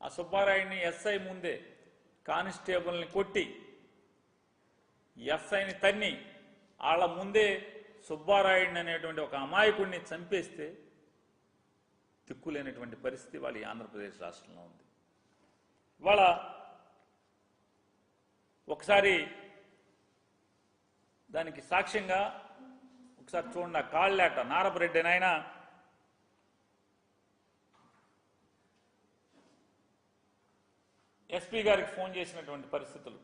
ఆ సుబ్బారాయుడిని ఎస్ఐ ముందే కానిస్టేబుల్ని కొట్టి ఎస్ఐని తన్ని వాళ్ళ ముందే సుబ్బారాయుడిని అనేటువంటి ఒక అమాయకుడిని చంపేస్తే దిక్కులేనటువంటి పరిస్థితి వాళ్ళ ఈ ఆంధ్రప్రదేశ్ రాష్ట్రంలో ఉంది. ఇవాళ ఒకసారి దానికి సాక్ష్యంగా ఒకసారి చూడండి ఆ కాళ్ళేట నారపరెడ్డి నాయన ఎస్పీ గారికి ఫోన్ చేసినటువంటి పరిస్థితులు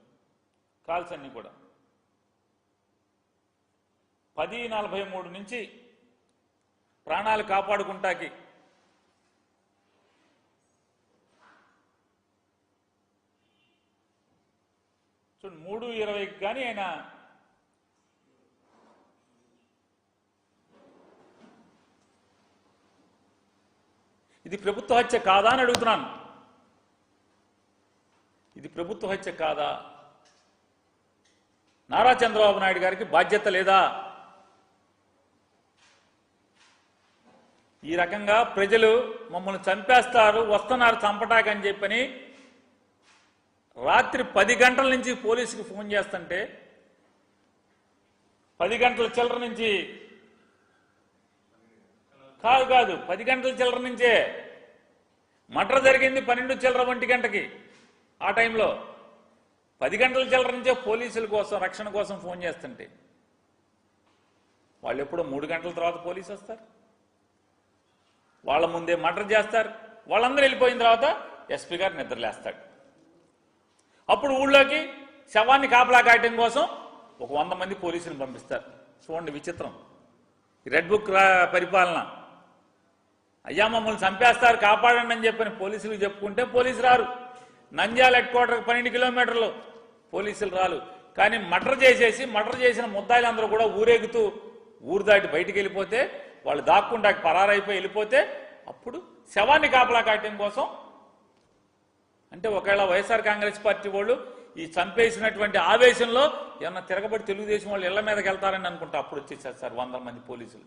కాల్స్ అన్నీ కూడా. పది నలభై మూడు నుంచి ప్రాణాలు కాపాడుకుంటాకి చూడండి మూడు ఇరవైకి కానీ ఆయన ఇది ప్రభుత్వ హత్య కాదా అని అడుగుతున్నాను. ఇది ప్రభుత్వ హత్య కాదా? నారా చంద్రబాబు నాయుడు గారికి బాధ్యత లేదా? ఈ రకంగా ప్రజలు మమ్మల్ని చంపేస్తారు వస్తున్నారు చంపటాకని చెప్పని రాత్రి పది గంటల నుంచి పోలీసుకి ఫోన్ చేస్తుంటే పది గంటల చిల్లర నుంచి కాదు కాదు పది గంటల చిల్లర నుంచే. మటర్ జరిగింది పన్నెండు చిల్లర ఒంటి గంటకి. ఆ టైంలో పది గంటల చిల్లర నుంచే పోలీసుల కోసం రక్షణ కోసం ఫోన్ చేస్తుంటే వాళ్ళు ఎప్పుడో మూడు గంటల తర్వాత పోలీసు వస్తారు. వాళ్ళ ముందే మర్డర్ చేస్తారు. వాళ్ళందరూ వెళ్ళిపోయిన తర్వాత ఎస్పీ గారు నిద్రలేస్తాడు. అప్పుడు ఊళ్ళోకి శవాన్ని కాపలా కాయటం కోసం ఒక వంద మంది పోలీసులు పంపిస్తారు. చూడండి విచిత్రం. రెడ్ బుక్ పరిపాలన. అయ్యా మమ్మల్ని చంపేస్తారు కాపాడండి అని చెప్పని పోలీసులు చెప్పుకుంటే పోలీసు రారు. నంద్యాల హెడ్ క్వార్టర్కి పన్నెండు కిలోమీటర్లు. పోలీసులు రాలు. కానీ మటర్ చేసేసి మర్డర్ చేసిన ముద్దాయిలందరూ కూడా ఊరేగుతూ ఊరు దాటి బయటికి వెళ్ళిపోతే వాళ్ళు దాక్కుండా పరారైపోయి వెళ్ళిపోతే అప్పుడు శవాన్ని కాపలా కాయటం కోసం అంటే ఒకవేళ వైఎస్ఆర్ కాంగ్రెస్ పార్టీ వాళ్ళు ఈ చంపేసినటువంటి ఆవేశంలో ఏమన్నా తిరగబడి తెలుగుదేశం వాళ్ళు ఇళ్ళ మీదకి వెళ్తారని అనుకుంటా అప్పుడు వచ్చేసారు సార్ వందల మంది పోలీసులు.